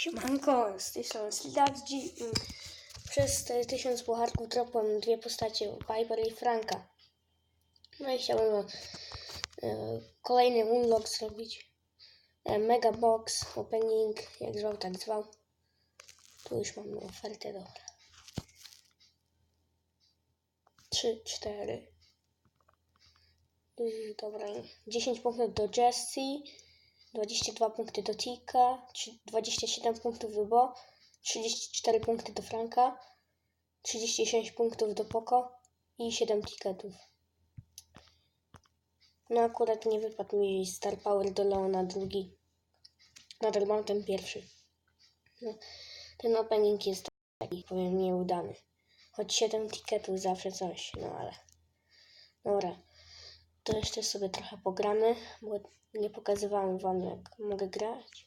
Siemanko, z tej strony Slidax. Dzi- mm, Przez tysiąc pucharków dropłem dwie postacie, Piper i Franka. No i chciałbym e, kolejny unlock zrobić. E, Mega Box, opening, jak zwał, tak zwał. Tu już mam ofertę, dobra. 3, 4. Yy, Dobra, 10 punktów do Jessie. 22 punkty do Tika, trzy- 27 punktów do Bo, 34 punkty do Franka, 36 punktów do Poko i 7 tiketów. No akurat nie wypadł mi Star Power do Leona drugi. Nadal mam ten pierwszy. No, ten opening jest taki, powiem, nieudany. Choć 7 tiketów zawsze coś, no ale... Dobra. To jeszcze sobie trochę pogramy, bo nie pokazywałem wam jak mogę grać.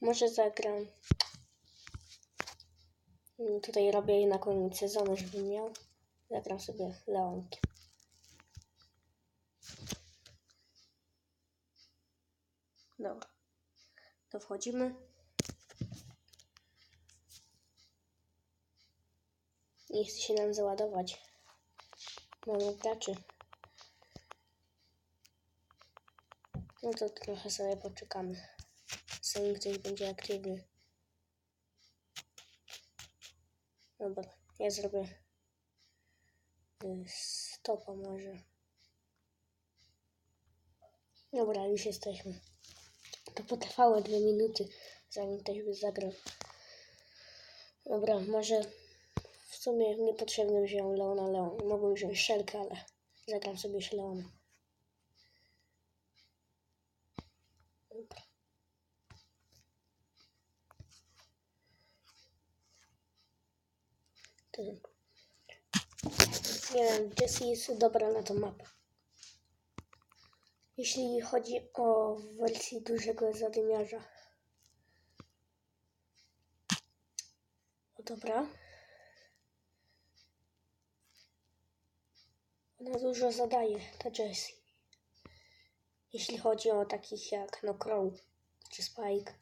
Może zagram. Tutaj robię na koniec sezonu, żebym miał. Zagram sobie Leonkiem. Dobra. To wchodzimy. Nie chce się nam załadować. Mamy graczy. No to trochę sobie poczekamy. Zanim ktoś będzie aktywny. Dobra, ja zrobię y, stopa może. Dobra, już jesteśmy. To potrwało dwie minuty, zanim ktoś by zagrał. Dobra, może w sumie niepotrzebnie wziąłem Leona Leon. Mogłem wziąć Szelkę, ale zagram sobie już Leonem. To... Nie wiem, Jessie jest dobra na tą mapę. Jeśli chodzi o wersję dużego zadymiarza. No dobra. Ona dużo zadaje, ta Jessie. Jeśli chodzi o takich jak no Crow czy Spike.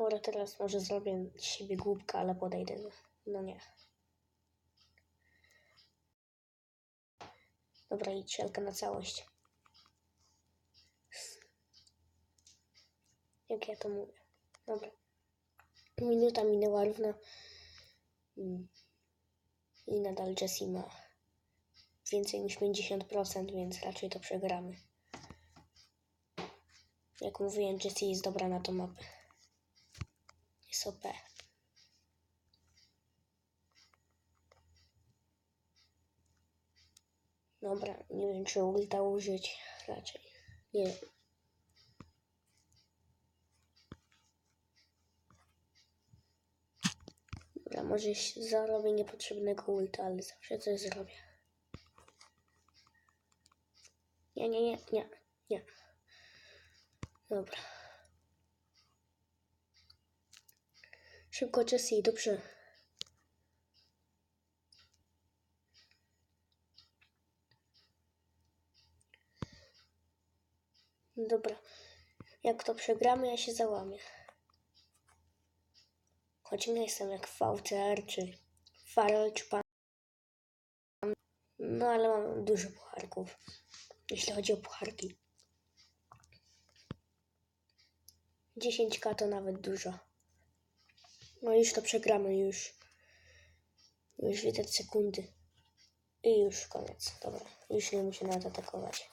Dobra, teraz może zrobię z siebie głupka, ale podejdę. No, nie. Dobra, i cielka na całość. Jak ja to mówię. Dobra. Minuta minęła równo. Mm. I nadal Jessie ma więcej niż 50%, więc raczej to przegramy. Jak mówiłem, Jessie jest dobra na tą mapę. Jest OP. Dobra, nie wiem czy ulta użyć. Raczej. Nie wiem. Dobra, może zarobię niepotrzebnego ulta, ale zawsze coś zrobię. Nie, nie, nie, nie, nie. Dobra. Szybko Jessie, dobrze. Dobra. Jak to przegramy, ja się załamię. Choć nie jestem jak VTR czy Farol czy Pan. No ale mam dużo pucharków. Jeśli chodzi o pucharki. 10k to nawet dużo. No już to przegramy, już. Już widać sekundy. I już koniec. Dobra, już nie muszę nawet atakować.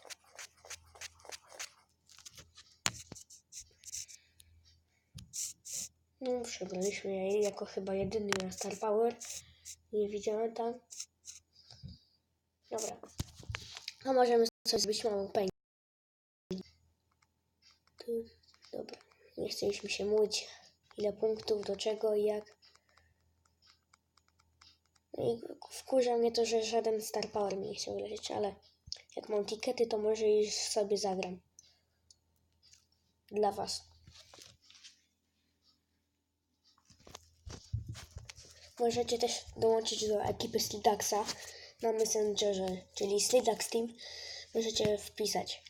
No, przegraliśmy jej jako chyba jedyny na Star Power. Nie widziałem tam. Dobra. A możemy coś zrobić małą pęk. Tu, dobra. Nie chcieliśmy się mówić, ile punktów, do czego i jak. No i wkurza mnie to, że żaden Star Power mi nie chciał lecieć, ale jak mam tikety, to może już sobie zagram. Dla Was. Możecie też dołączyć do ekipy Slidaxa na Messengerze, czyli Slidax Team. Możecie wpisać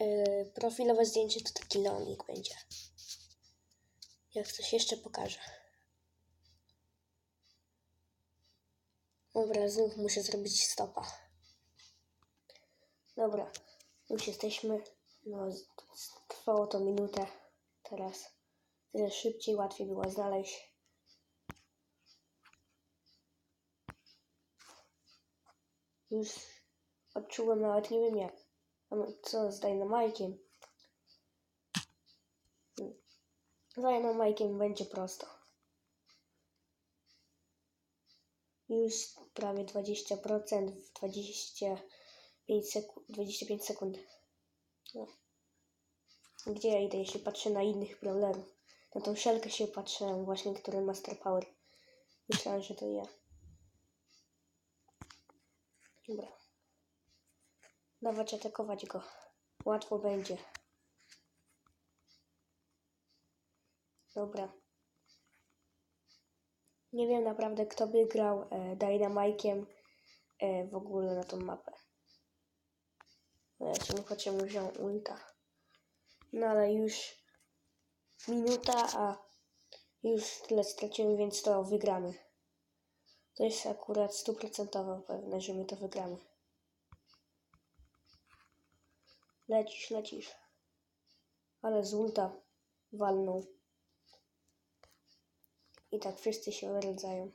Yy, profilowe zdjęcie to taki longik będzie. Jak coś jeszcze pokażę. Dobra, znów muszę zrobić stopa. Dobra, już jesteśmy. No, trwało to minutę. Teraz tyle szybciej, łatwiej było znaleźć. Już odczułem nawet nie wiem jak. Co z Dynamajkiem? Hmm. Z Dynamajkiem będzie prosto. Już prawie 20% w 25 sekund. 25 sekund. No. Gdzie ja idę, jeśli patrzę na innych problemów? Na tą szelkę się patrzyłem właśnie, który Master Power. Myślałem, że to ja. Dobra. Dawać atakować go. Łatwo będzie. Dobra. Nie wiem naprawdę, kto by grał e, e, w ogóle na tą mapę. No, Ja się chcę wziął ulta. No ale już minuta, a już tyle straciłem, więc to wygramy. To jest akurat stuprocentowo pewne, że my to wygramy. Lecisz, lecisz. Ale z ulta walnął. I tak wszyscy się odradzają.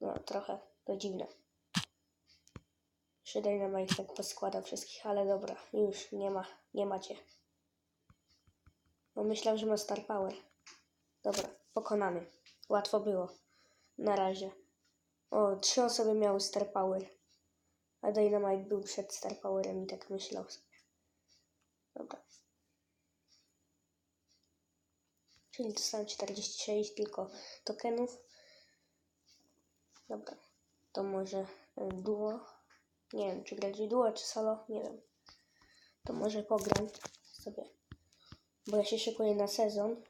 No, trochę to dziwne. Że Dynamite tak poskłada wszystkich, ale dobra, już nie ma, nie macie. Bo myślałem, że ma Star Power. Dobra, pokonany. Łatwo było. Na razie. O, trzy osoby miały Star Power. A Dynamite był przed Star Powerem i tak myślał sobie. Dobra. Czyli dostałem 46 tylko tokenów. Dobra. To może y, duo. Nie wiem, czy grać duo, czy solo. Nie wiem. To może pogram sobie. Bo ja się szykuję na sezon.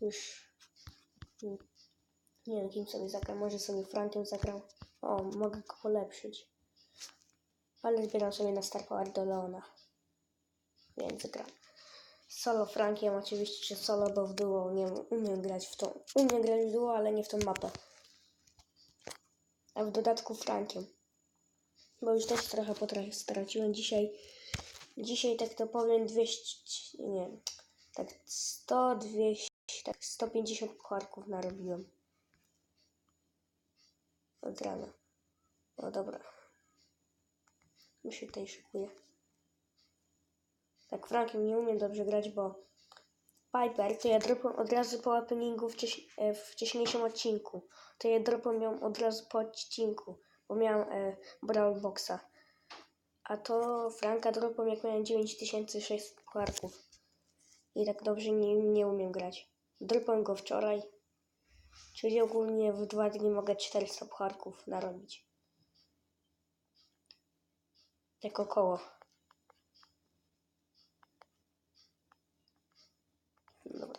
Już. mm, Nie wiem, kim sobie zagram. Może sobie Frankiem zagram. O, mogę go polepszyć. Ale zbieram sobie na Star Power do Leona. Więc gram. Solo Frankiem oczywiście, czy solo, bo w duo nie umiem grać w tą. Umiem grać w duo, ale nie w tą mapę. A w dodatku Frankiem. Bo już też trochę potra- straciłem dzisiaj. Dzisiaj tak to powiem 200, nie tak 100, 200, tak 150 pucharków narobiłem. Od rana. No dobra. Już się tutaj szykuję. Tak, Frankiem nie umiem dobrze grać, bo Piper to ja dropłem od razu po openingu wcześ, e, w wcześniejszym odcinku. To ja dropłem ją od razu po odcinku, bo miałem e, Brawl Boxa. A to Franka dropłem jak miałem 9600 pucharków. I tak dobrze nie, nie umiem grać. Dropłem go wczoraj, czyli ogólnie w dwa dni mogę 400 pucharków narobić. Tak około. Dobra.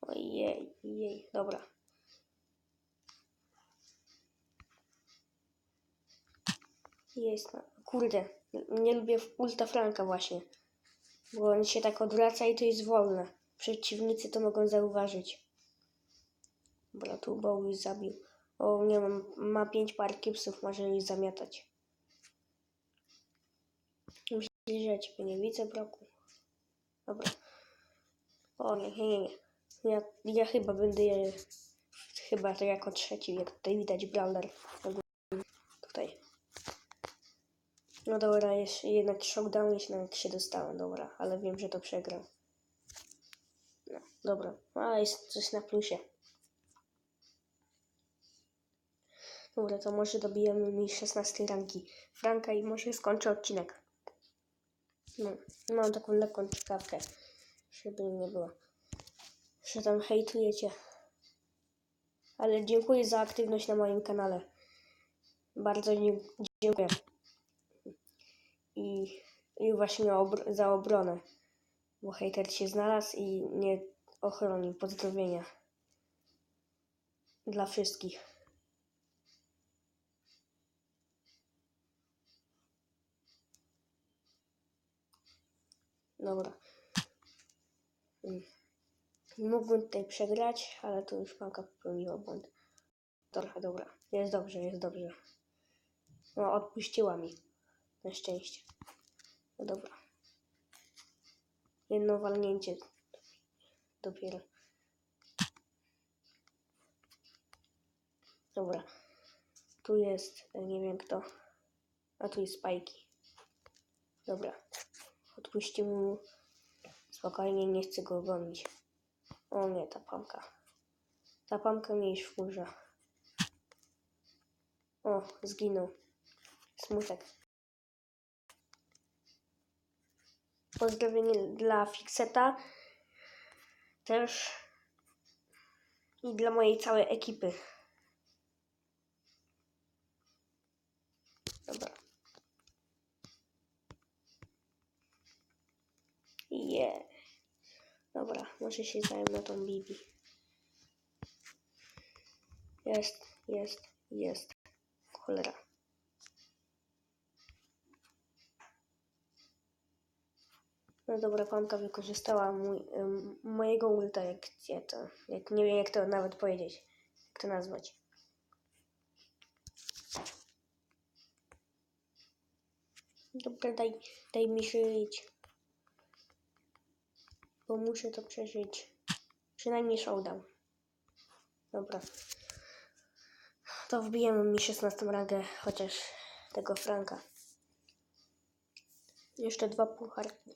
Ojej, jej, dobra. Jest. Kurde, nie lubię ulta Franka właśnie. Bo on się tak odwraca i to jest wolne. Przeciwnicy to mogą zauważyć. Dobra, tu Bow już zabił. O, nie mam, ma pięć par kipsów, może już zamiatać. Że ja ciebie nie widzę, Broku. Dobra. O nie, nie, nie. Ja, ja chyba będę je, chyba to jako trzeci, jak tutaj widać Brawler. Tutaj. No dobra, jest jednak shockdown, jeśli nawet się dostałem, dobra, ale wiem, że to przegram. No, dobra, ale jest coś na plusie. Dobra, to może dobijemy mi 16 ranki Franka i może skończę odcinek. No, mam taką lekką czkawkę, żeby nie było, że tam hejtujecie. Ale dziękuję za aktywność na moim kanale. Bardzo dziękuję. I, i właśnie obr- za obronę, bo hejter się znalazł i mnie ochronił. Pozdrowienia dla wszystkich. Dobra. Mógłbym tutaj przegrać, ale tu już mamka popełniła błąd. Trochę dobra. Jest dobrze, jest dobrze. No, odpuściła mi. Na szczęście. No dobra. Jedno walnięcie. Dopiero. Dobra. Tu jest, nie wiem kto. A tu jest spajki. Dobra. Odpuścimy mu. Spokojnie, nie chcę go gonić. O nie, ta pamka. Ta pamka mnie już wkurza. O, zginął. Smutek. Pozdrowienie dla Fixeta. Też. I dla mojej całej ekipy. Dobra. Je. Dobra, może się zajmę tą Bibi. Jest, jest, jest. Cholera. No dobra, panka wykorzystała mój, ym, mojego ulta, jak, ja to, jak nie wiem jak to nawet powiedzieć, jak to nazwać. Dobra, daj, daj mi żyć. Bo muszę to przeżyć. Przynajmniej showdown. Dobra. To wbijemy mi 16 rangę, chociaż tego Franka. Jeszcze dwa pucharki.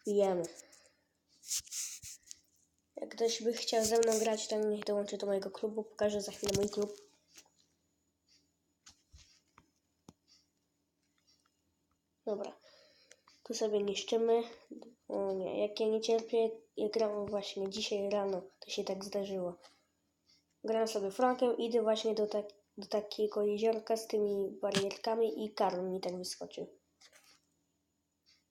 Wbijemy. Jak ktoś by chciał ze mną grać, to niech dołączy do mojego klubu. Pokażę za chwilę mój klub. Dobra. Tu sobie niszczymy. O nie, jak ja nie cierpię, jak gram właśnie dzisiaj rano, to się tak zdarzyło. Gram sobie Frankiem, idę właśnie do, tak, do takiego jeziorka z tymi barierkami i Karl mi tak wyskoczył.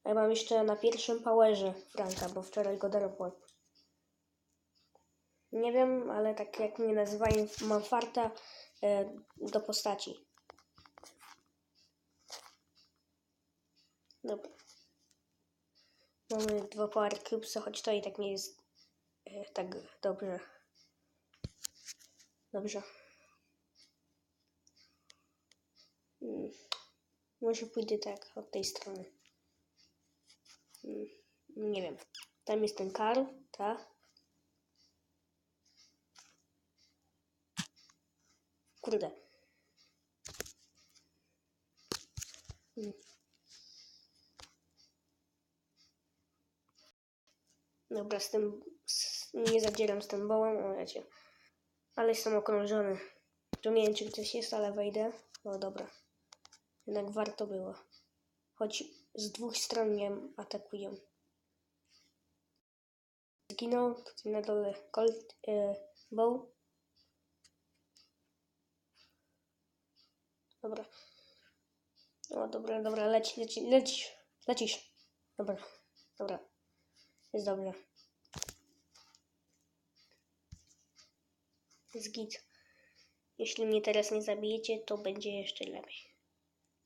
A ja mam jeszcze na pierwszym powerze Franka, bo wczoraj go dropłem. Nie wiem, ale tak jak mnie nazywają, mam farta e, do postaci. Dobra. Mamy dwa power cubesy, choć to i tak nie jest e, tak dobrze. Dobrze. Mm. Może pójdę tak od tej strony. Mm. Nie wiem. Tam jest ten Karl, tak? Kurde. Mm. Dobra, z tym z, nie zadzieram z tym bołem, o wiecie. Ale jestem okrążony. Tu nie wiem, czy coś jest, ale wejdę. O, dobra. Jednak warto było. Choć z dwóch stron mnie atakują. Zginął, na dole Colt, e, Bow. Dobra. O, dobra, dobra, leci, leci, lecisz, lecisz. Dobra, dobra. Jest dobrze. Jest. Jeśli mnie teraz nie zabijecie, to będzie jeszcze lepiej.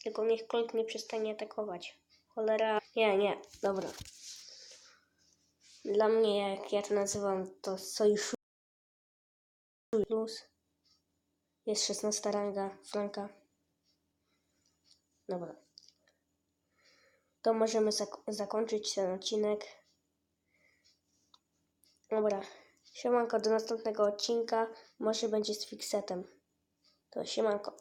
Tylko niech Colt nie przestanie atakować. Cholera. Nie, nie, dobra. Dla mnie, jak ja to nazywam, to sojusz plus. Jest 16 ranga Franka. Dobra. To możemy zak zakończyć ten odcinek. Dobra. Siemanko, do następnego odcinka. Może będzie z fixetem. To siemanko.